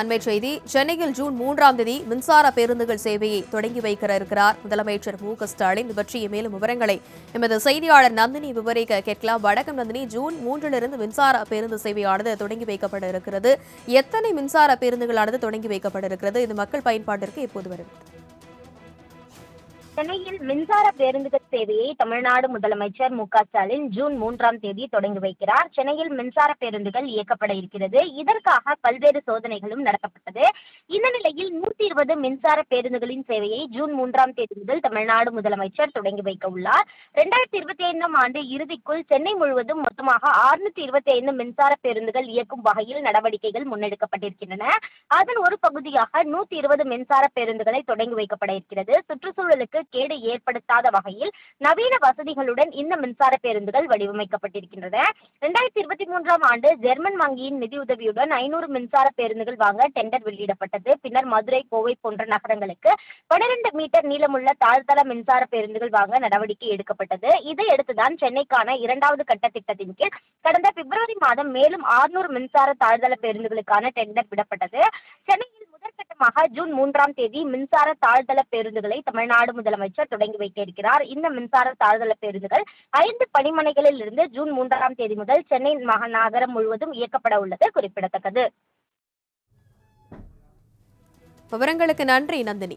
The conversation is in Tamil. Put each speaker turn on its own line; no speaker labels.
அண்மை செய்தி சென்னையில் ஜூன் மூன்றாம் தேதி மின்சார பேருந்துகள் சேவையை தொடங்கி வைக்க இருக்கிறார் முதலமைச்சர் மு க ஸ்டாலின். இது பற்றிய மேலும் விவரங்களை எமது செய்தியாளர் நந்தினி விவரிக்க கேட்கலாம். வடக்கம் நந்தினி. ஜூன் மூன்றிலிருந்து மின்சார பேருந்து சேவையானது தொடங்கி வைக்கப்பட இருக்கிறது எத்தனை மின்சார பேருந்துகளானது தொடங்கி வைக்கப்பட இருக்கிறது இது மக்கள் பயன்பாட்டிற்கு எப்போது வருகிறது.
சென்னையில் மின்சார பேருந்துகள் சேவையை தமிழ்நாடு முதலமைச்சர் மு க ஸ்டாலின் ஜூன் மூன்றாம் தேதி தொடங்கி வைக்கிறார். சென்னையில் மின்சார பேருந்துகள் இயக்கப்பட இருக்கிறது. இதற்காக பல்வேறு சோதனைகளும் நடத்தப்பட்டது. இந்த நிலையில் நூத்தி இருபது மின்சார பேருந்துகளின் சேவையை ஜூன் மூன்றாம் தேதி முதல் தமிழ்நாடு முதலமைச்சர் தொடங்கி வைக்க உள்ளார். இரண்டாயிரத்தி இருபத்தி ஐந்தாம் ஆண்டு இறுதிக்குள் சென்னை முழுவதும் மொத்தமாக ஆறுநூத்தி இருபத்தி ஐந்து மின்சார பேருந்துகள் இயக்கும் வகையில் நடவடிக்கைகள் முன்னெடுக்கப்பட்டிருக்கின்றன. அதன் ஒரு பகுதியாக நூத்தி இருபது மின்சார பேருந்துகளை தொடங்கி வைக்கப்பட இருக்கிறது சுற்றுச்சூழலுக்கு கேடு ஏற்படுத்தாத வகையில் நவீன வசதிகளுடன் இந்த மின்சார பேருந்துகள் வடிவமைக்கப்பட்டிருக்கின்றன. இரண்டாயிரத்தி இருபத்தி மூன்றாம் ஆண்டு ஜெர்மன் வங்கியின் நிதியுதவியுடன் ஐநூறு மின்சார பேருந்துகள் வாங்க டெண்டர் வெளியிடப்பட்டது. பின்னர் மதுரை கோவை போன்ற நகரங்களுக்கு பனிரெண்டு மீட்டர் நீளமுள்ள தாழ்தள மின்சார பேருந்துகள் வாங்க நடவடிக்கை எடுக்கப்பட்டது. இதையடுத்துதான் சென்னைக்கான இரண்டாவது கட்ட திட்டத்தின் கீழ் கடந்த பிப்ரவரி மாதம் மேலும் 600 மின்சார தாழ்தள பேருந்துகளுக்கான டெண்டர் விடப்பட்டது. சென்னையில் முதற்கட்டமாக ஜூன் மூன்றாம் தேதி மின்சார தாழ்தள பேருந்துகளை தமிழ்நாடு முதலமைச்சர் தொடங்கி வைக்க இருக்கிறார். இந்த மின்சார தாழ்தள பேருந்துகள் ஐந்து பணிமனைகளில் இருந்து ஜூன் மூன்றாம் தேதி முதல் சென்னை மகாநகரம் முழுவதும் இயக்கப்பட உள்ளது குறிப்பிடத்தக்கது.
விவரங்களுக்கு நன்றி நந்தினி.